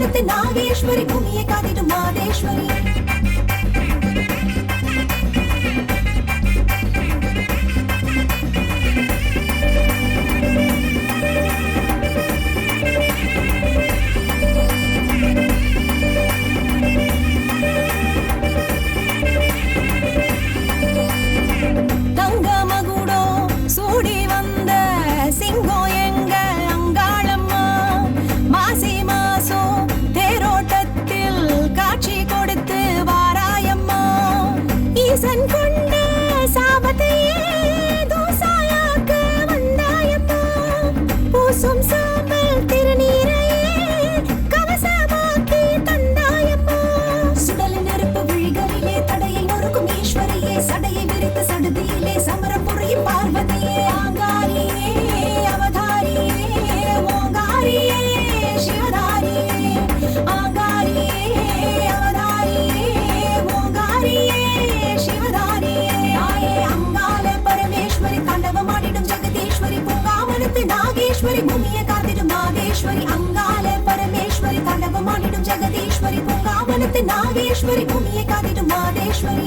ஞானத்து நாகேஸ்வரி குமியை காத்திடும் மாதேஸ்வரி జగదీశ్వరి పూంగావనతి నాగేశ్వరి భూమి ఏకాదిటు మాదేశ్వరి